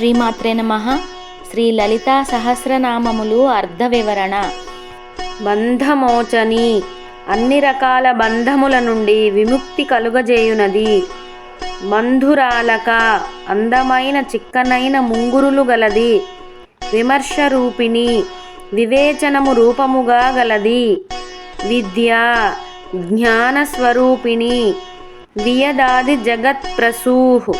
శ్రీమాత్రే నమ. శ్రీ లలితా సహస్రనామములు అర్ధ వివరణ. బంధమోచని. అన్ని రకాల బంధముల నుండి విముక్తి కలుగజేయునది. బంధురాలక అందమైన చిక్కనైన ముంగురులు గలది. విమర్శ రూపిణి వివేచనము రూపముగా గలది. విద్య జ్ఞానస్వరూపిణి వియదాది జగత్ప్రసూహ్.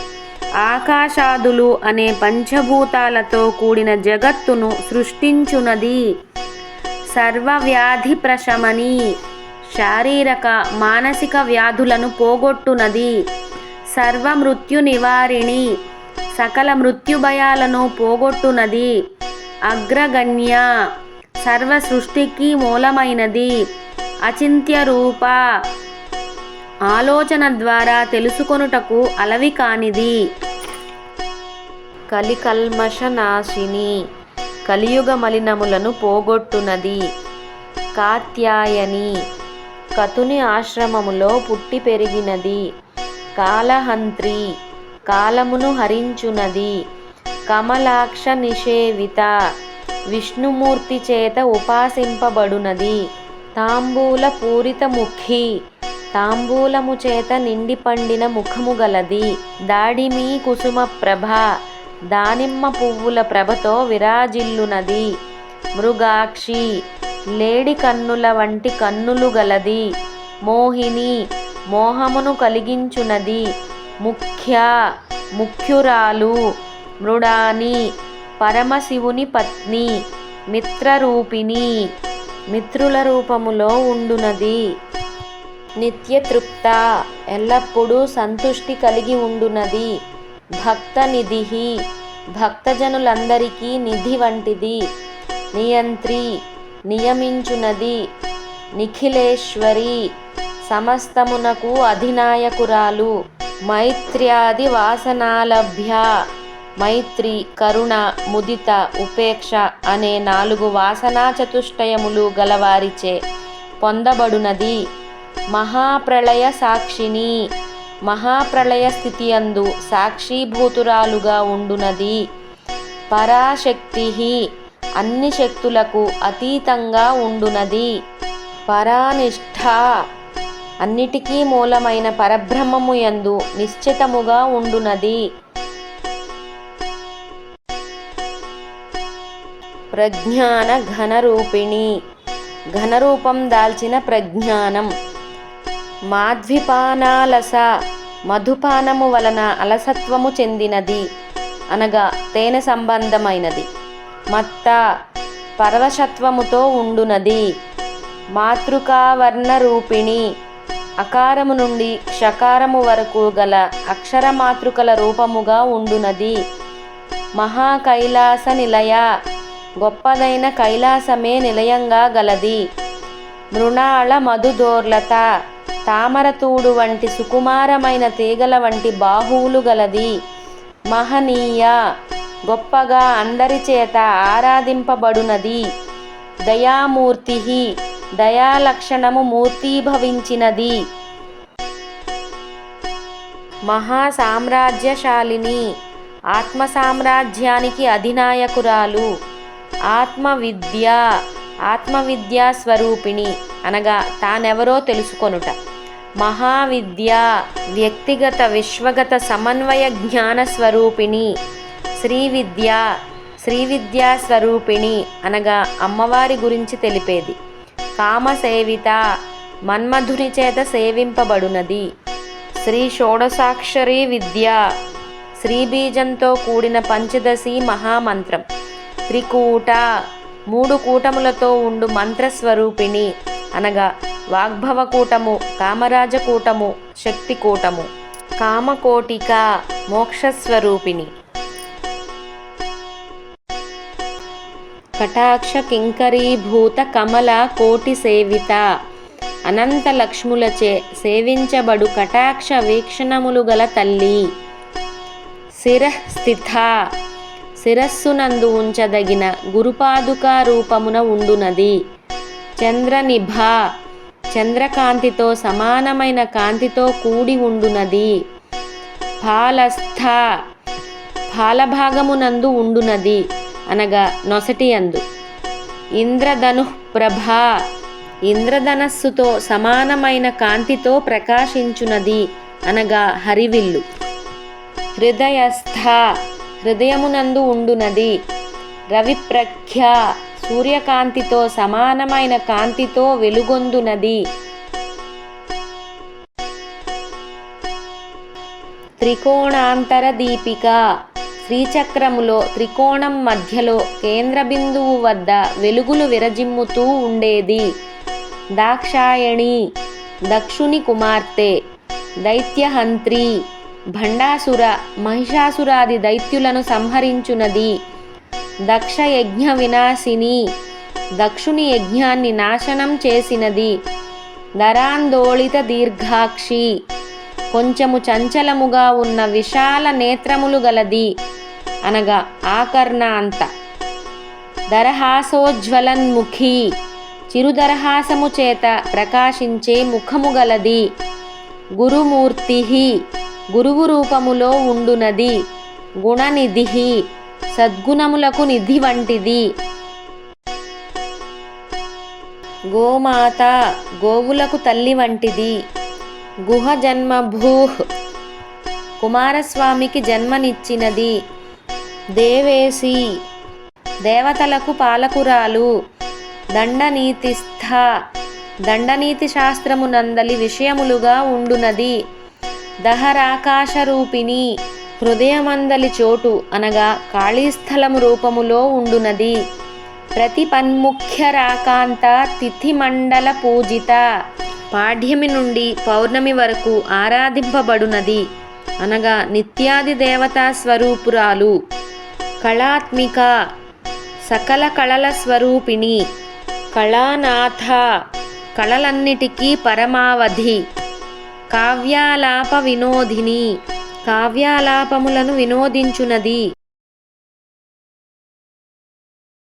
ఆకాశాదులు అనే పంచభూతాలతో కూడిన జగత్తును సృష్టించునది. సర్వవ్యాధి ప్రశమని శారీరక మానసిక వ్యాధులను పోగొట్టునది. సర్వ మృత్యు నివారిణి సకల మృత్యుభయాలను పోగొట్టునది. అగ్రగణ్య సర్వ సృష్టికి మూలమైనది. అచింత్య రూప ఆలోచన ద్వారా తెలుసుకొనుటకు అలవి కానిది. కలికల్మషనాశిని కలియుగ మలినములను పోగొట్టునది. కాత్యాయని కతుని ఆశ్రమములో పుట్టి పెరిగినది. కాలహంత్రి కాలమును హరించునది. కమలాక్ష నిషేవిత విష్ణుమూర్తి చేత ఉపాసింపబడునది. తాంబూల పూరిత ముఖి తాంబూలము చేత నిండి పండిన ముఖము గలది. దాడిమి కుసుమ ప్రభ. దానిమ్మ పువ్వుల ప్రభతో విరాజిల్లునది. మృగాక్షి లేడి కన్నుల వంటి కన్నులు గలది. మోహిని మోహమును కలిగించునది. ముఖ్య ముఖ్యురాలు మృడాని పరమశివుని పత్ని మిత్రరూపిణి మిత్రుల రూపములో ఉండునది. నిత్యతృప్త ఎల్లప్పుడూ సంతుష్టి కలిగి ఉండునది. భక్త నిధి భక్తజనులందరికీ నిధి వంటిది. నియంత్రి నియమించునది. నిఖిలేశ్వరి సమస్తమునకు అధినాయకురాలు. మైత్ర్యాది వాసనాలభ్య మైత్రి కరుణ ముదిత ఉపేక్ష అనే నాలుగు వాసనా చతుష్టయములు గలవారిచే పొందబడునది. మహాప్రళయ సాక్షిని మహాప్రళయ స్థితి అందు సాక్షీభూతురాలుగా ఉండునది. పరాశక్తి అన్ని శక్తులకు అతీతంగా ఉండునది. పరానిష్ఠ అన్నిటికీ మూలమైన పరబ్రహ్మము యందు నిశ్చితముగా ఉండునది. ప్రజ్ఞాన ఘనరూపిణి. ఘనరూపం దాల్చిన ప్రజ్ఞానం. మాధ్విపానాలస మధుపానము వలన అలసత్వము చెందినది. అనగా తేనె సంబంధమైనది. మత్త పరవశత్వముతో ఉండునది. మాతృకావర్ణ రూపిణి అకారము నుండి క్షకారము వరకు గల అక్షరమాతృకల రూపముగా ఉండునది. మహాకైలాస నిలయ. గొప్పదైన కైలాసమే నిలయంగా గలది. మృణాళ మధుదోర్లత. తామరతూడు వంటి సుకుమారమైన తీగల వంటి బాహువులు గలది. మహనీయ గొప్పగా అందరి చేత ఆరాధింపబడునది. దయామూర్తి దయాలక్షణము మూర్తీభవించినది. మహాసామ్రాజ్యశాలిని ఆత్మ సామ్రాజ్యానికి అధినాయకురాలు. ఆత్మవిద్య ఆత్మవిద్యా స్వరూపిణి అనగా తానెవరో తెలుసుకొనుట. మహావిద్య వ్యక్తిగత విశ్వగత సమన్వయ జ్ఞాన స్వరూపిణి. శ్రీ విద్య శ్రీ విద్యా స్వరూపిణి అనగా అమ్మవారి గురించి తెలిపేది. కామసేవిత మన్మధుని చేత సేవింపబడునది. శ్రీ షోడసాక్షరి విద్య శ్రీబీజంతో కూడిన పంచదశి మహామంత్రం. త్రికూట మూడు కూటములతో ఉండు మంత్రస్వరూపిణి అనగా వాగ్భవ కూటము శక్తికూటము. శక్తి కూటము కామకోటిక మోక్షస్వరూపిణి. కటాక్ష కింకరీభూత కమల కోటి సేవిత అనంత లక్ష్ములచే సేవించబడు కటాక్ష వీక్షణములు గల తల్లి. శిరస్థిత. శిరస్సునందు ఉంచదగిన గురుపాదుకా రూపమున ఉండునది. చంద్రనిభ. చంద్రకాంతితో సమానమైన కాంతితో కూడి ఉండునది. ఫాలస్థ ఫాలభాగమునందు ఉండునది అనగా నొసటి అందు ఇంద్రధను ప్రభ ఇంద్రధనస్సుతో సమానమైన కాంతితో ప్రకాశించునది అనగా హరివిల్లు. హృదయస్థ హృదయమునందు ఉండునది. రవిప్రఖ్య సూర్యకాంతితో సమానమైన కాంతితో వెలుగొందునది. త్రికోణాంతర దీపిక శ్రీచక్రములో త్రికోణం మధ్యలో కేంద్ర బిందువు వద్ద వెలుగులు విరజిమ్ముతూ ఉండేది. దాక్షాయణి దక్షుని కుమార్తె దైత్యహంత్రి భండాసుర మహిషాసురాది దైత్యులను సంహరించునది. దక్ష యజ్ఞ వినాశిని దక్షుని యజ్ఞాన్ని నాశనం చేసినది దరాందోళిత దీర్ఘాక్షి. కొంచెము చంచలముగా ఉన్న విశాల నేత్రములు గలది. అనగా ఆకర్ణ అంత. దరహాసోజ్వలన్ముఖి. చిరుదరహాసము చేత ప్రకాశించే ముఖము గలది. గురుమూర్తి గురువు రూపములో ఉండునది. గుణనిధి సద్గుణములకు నిధి వంటిది. గోమాత గోవులకు తల్లి వంటిది. గుహ జన్మభూ కుమారస్వామికి జన్మనిచ్చినది. దేవేసి దేవతలకు పాలకురాలు. దండనీతిస్థ దండనీతి శాస్త్రమునందలి విషయములుగా ఉండునది. దహరాకాశ రూపిణి హృదయమందలి చోటు అనగా ఖాళీస్థలము రూపములో ఉండునది. ప్రతి పన్ముఖ్య రాకాంత తిథిమండల పూజిత. పాడ్యమి నుండి పౌర్ణమి వరకు ఆరాధింపబడునది అనగా నిత్యాది దేవతా స్వరూపురాలు. కళాత్మిక సకల కళల స్వరూపిణి కళానాథ కళలన్నిటికీ పరమావధి కావ్యాలాప వినోదిని కావ్యాలాపములను వినోదించునది.